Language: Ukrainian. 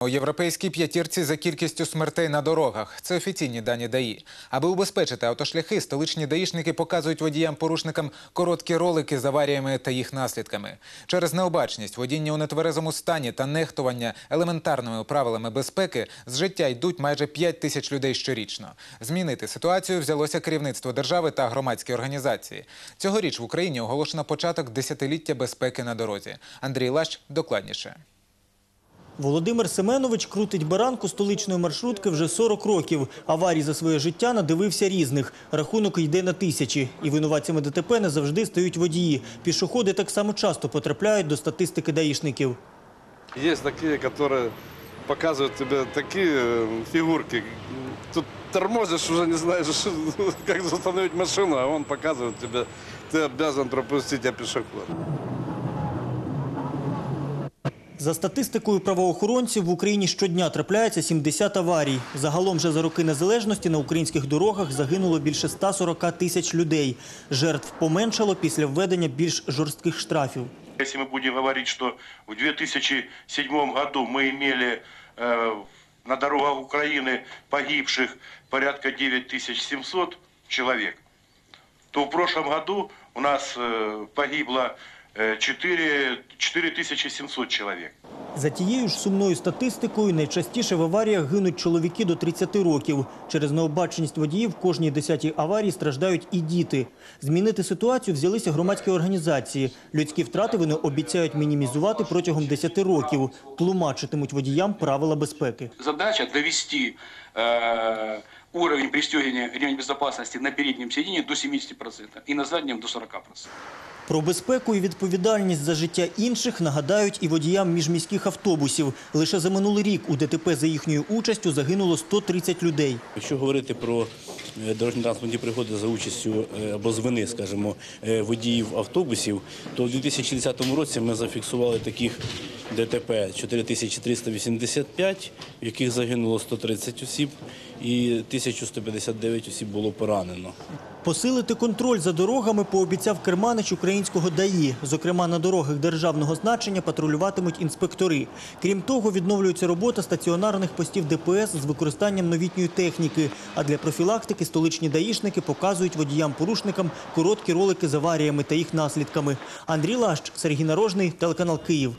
У європейській п'ятірці за кількістю смертей на дорогах. Це офіційні дані ДАІ. Аби убезпечити автошляхи, столичні даїшники показують водіям-порушникам короткі ролики з аваріями та їх наслідками. Через необачність, водіння у нетверезому стані та нехтування елементарними правилами безпеки з життя йдуть майже 5 тисяч людей щорічно. Змінити ситуацію взялося керівництво держави та громадські організації. Цьогоріч в Україні оголошено початок десятиліття безпеки на дорозі. Андрій Лащ докладніше. Володимир Семенович крутить баранку столичної маршрутки вже 40 років. Аварій за своє життя надивився різних. Рахунок йде на тисячі. І винуватцями ДТП не завжди стають водії. Пішоходи так само часто потрапляють до статистики даїшників. Есть такие, которые показывают тебе такие э, фигурки. Тут тормозишь, уже не знаешь, как застановить машину, а он показывает тебе, ты обязан пропустить, а пешеход. За статистикою правоохоронців в Україні щодня трапляється 70 аварій. Загалом же за роки незалежності на українських дорогах загинуло більше 140 тисяч людей. Жертв поменшало після введення більш жорстких штрафів. Если мы будем говорить, что в 2007 году мы имели э, на дорогах Украины погибших порядка 9700 человек, то в прошлом году у нас э, погибло э, 4, 4700 человек. За тією ж сумною статистикою найчастіше в аваріях гинуть чоловіки до 30 років. Через необачність водіїв в кожній десятій аварії страждають і діти. Змінити ситуацію взялися громадські організації. Людські втрати вони обіцяють мінімізувати протягом 10 років. Тлумачитимуть водіям правила безпеки. задача довести э, уровень пристегивания ремня безопасности на переднем сиденье до 70% и на заднем до 40%. Про безпеку і відповідальність за життя інших нагадають і водіям міжміських автобусів. Лише за минулий рік у ДТП за їхньою участю загинуло 130 людей. Якщо говорити про е, дорожньо-транспортні пригоди за участю е, або з вини, скажімо, е, водіїв автобусів, то в 2010 році ми зафіксували таких ДТП 4385, в яких загинуло 130 осіб, і 1159 осіб було поранено. Посилити контроль за дорогами пообіцяв керманич українського ДАІ. Зокрема, на дорогах державного значення патрулюватимуть інспектори. Крім того, відновлюється робота стаціонарних постів ДПС з використанням новітньої техніки. А для профілактики столичні даїшники показують водіям-порушникам короткі ролики з аваріями та їх наслідками. Андрій Лащ, Сергій Нарожний, телеканал Київ.